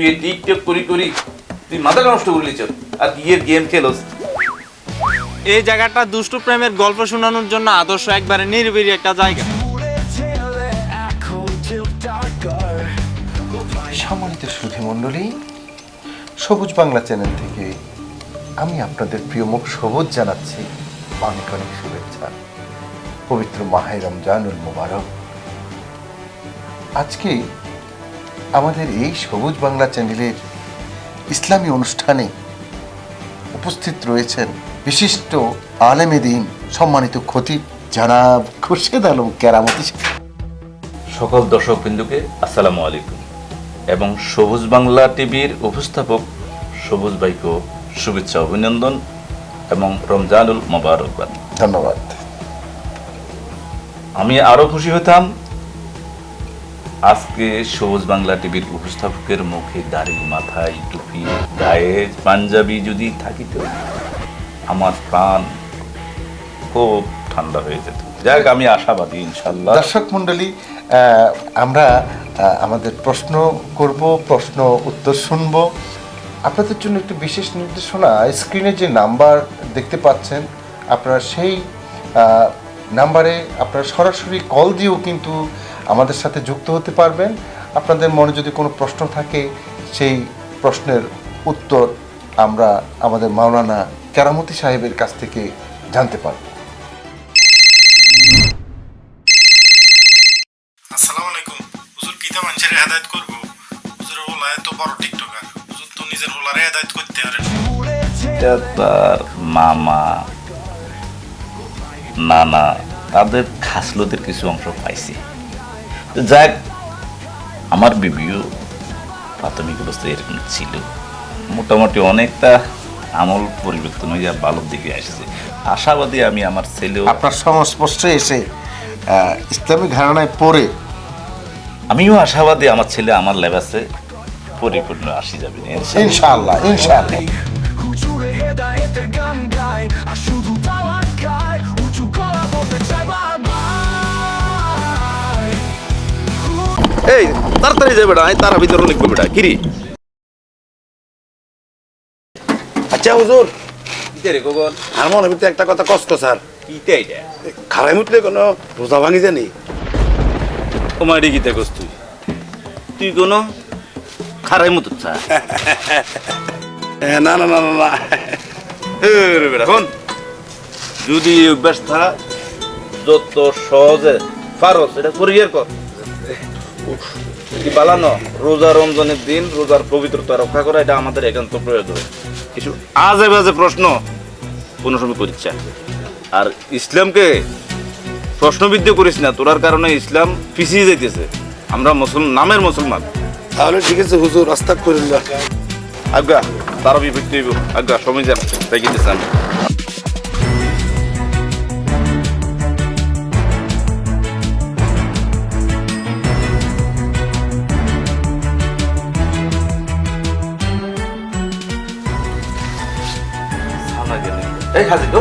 তুই টিকটক করি করি তুই মাথা নষ্ট করে লিছ আর এর গেম খেলোস। এই জায়গাটা দুষ্টু প্রেমের গল্প শোনানোর জন্য আদর্শ একবারে নিরিবিলি একটা জায়গা। সম্মানিত সুধী মণ্ডলী সবুজ বাংলা চ্যানেল থেকে আমি আপনাদের প্রিয় মুখ সবুজ জানাচ্ছি অনেক অনেক শুভেচ্ছা। পবিত্র মাহে রমজানুল মোবারক। আজকে আমাদের এই সবুজ বাংলা চ্যানেলের ইসলামী অনুষ্ঠানে উপস্থিত রয়েছেন বিশিষ্ট আলেমে দিন সম্মানিত খতিব জানাব খুরশেদ আলম কেরামতি। সকল দর্শক বিন্দুকে আসসালামু আলাইকুম এবং সবুজ বাংলা টিভির উপস্থাপক সবুজ ভাইকে শুভেচ্ছা অভিনন্দন এবং রমজানুল মোবারকবাদ ধন্যবাদ আমি আরও খুশি হতাম আজকে সবুজ বাংলা টিভির উপস্থাপকের মুখে দাড়ি মাথায় টুপি, গায়ে পাঞ্জাবি যদি থাকিত, আমার প্রাণ খুব ঠান্ডা হয়ে যেত। যাক আমি আশাবাদী ইনশাল্লাহ দর্শক মণ্ডলী আমরা আমাদের প্রশ্ন করব, প্রশ্ন উত্তর শুনব। আপনাদের জন্য একটি বিশেষ নির্দেশনা, স্ক্রিনে যে নাম্বার দেখতে পাচ্ছেন, আপনারা সেই নাম্বারে আপনারা সরাসরি কল দিয়েও কিন্তু আমাদের সাথে যুক্ত হতে পারবেন। আপনাদের মনে যদি কোনো প্রশ্ন থাকে সেই প্রশ্নের উত্তর আমরা আমাদের মাওলানা কেরামতি সাহেবের কাছ থেকে জানতে পারব। আসসালামু আলাইকুম। হুজুর কিতা মানুষের হেদায়ত করব? হুজুর ওলায় তো বড় টিকটকার। হুজুর তো নিজের ওলারে হেদায়ত করতে পারে না। এটা তার মামা নানা তাদের খাসলতের কিছু অংশ পাইছি। যাক আমার বিবিও প্রাথমিক অবস্থায় এরকম ছিল। মোটামুটি অনেকটা আমল পরিবর্তন হয়ে ভালোর দিকে আসছে। আশাবাদী আমি আমার ছেলে আপনার সংস্পর্শে এসে ইসলামিক ধারণায় পড়ে। আমিও আশাবাদী আমার ছেলে আমার লেবাসে পরিপূর্ণ আসি যাবে। ইনশাআল্লাহ। ইনশাআল্লাহ। এই তাড়াতাড়ি যাবে তারা ভিতরে লিখব বেটা কিরি? আচ্ছা হুজুর। গগন? আর মনে ভিতরে একটা কথা কষ্ট স্যার। কিতে এটা? খারাই মুতলে কোনো রোজা ভাঙি জানি তোমার কিতে কস তুই? তুই কোনো খারাই মতো না না না না না। বেটা শোন। যদি অভ্যাস যত সহজে পারস সেটা করিয়ার কর কি পালানো? রোজা রমজানের দিন রোজার পবিত্রতা রক্ষা করা এটা আমাদের একান্ত প্রয়োজন। কিছু আজে বাজে প্রশ্ন কোনো সময় করিচ্ছে আর ইসলামকে প্রশ্নবিদ্ধ করিস না তোরার কারণে ইসলাম পিছিয়ে যাইতেছে। আমরা মুসলমান নামের মুসলমান। তাহলে ঠিক আছে হুজুর রাস্তা করে আজ্ঞা তারা বিভক্তি আজ্ঞা সময় যান তাই গেতেছে আমি এই হাজির তো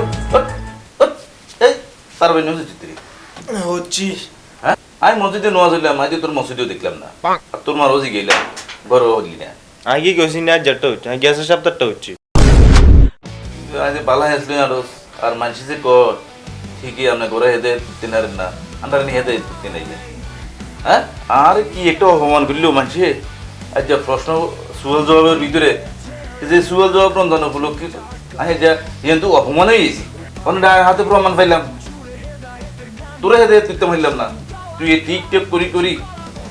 এই তার ভাই চিত্রি। হচ্ছি। হ্যাঁ? আমি মসজিদে নোয়াজ হইলাম আজ তোর মসজিদেও দেখলাম না। আর তোর মা রোজই গেলাম ঘরে হলি না। আগে গেছি না যেটা হচ্ছে গ্যাসের সপ্তাহটা হচ্ছে আজ বালা হেসলি আর আর মানসি যে কর ঠিকই আপনি ঘরে হেদে না আন্দার নি হেদে হ্যাঁ? আর কি একটা অপমান করল মানসি আজ যা প্রশ্ন সুয়াল জবাবের ভিতরে যে সুয়াল জবাব রন্ধন উপলক্ষে যা কিন্তু অপমান হয়ে গেছি। অন্য হাতে প্রমাণ পাইলাম। তোরা হেদে তুই তো মারলাম না। তুই এই টিকটক করি করি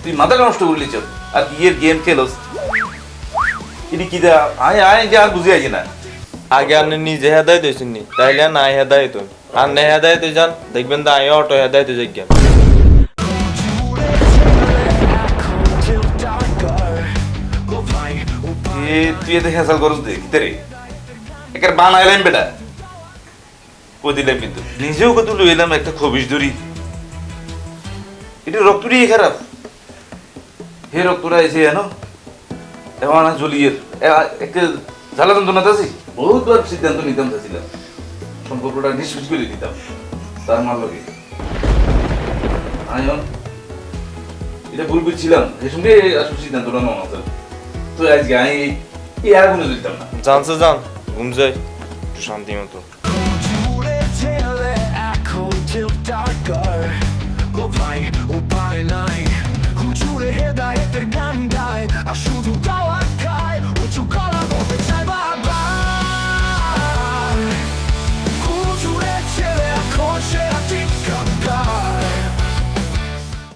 তুই মাথা নষ্ট করলি চল আর কি এর গেম খেলোস? এটি কি দা আয় আয় যে আর বুঝে আছি না। আগে আপনি নিজে হেদায়ত হয়েছেন নি। তাইলে আর নাই হেদায়ত হন। আর নাই হেদায়ত হয়ে যান দেখবেন তো আয় অটো হেদায়ত হয়ে যাই এ তুই এতে হেসাল করস দে কিতে রে একের বানাইলাম বেটা। ও দিলাম কিন্তু? নিজেও কত লইলাম একটা খবিস ধরি। এটা রক্তটি খারাপ? হে রক্তটা এসে জানো? এখন আর জ্বলিয়ের একটা জ্বালা যন্ত্রণাতে আছি? বহুতবার সিদ্ধান্ত নিতাম চাচ্ছিলাম সম্পর্কটা নিষ্পিস করে দিতাম, তার মার লগে। এখন এটা ভুল বুঝছিলাম। সে সঙ্গে আসলে সিদ্ধান্তটা নেওয়া তো আজকে আমি এই আগুনে দিতাম না। জানছে জান। ঘুম যাই একটু শান্তি মতো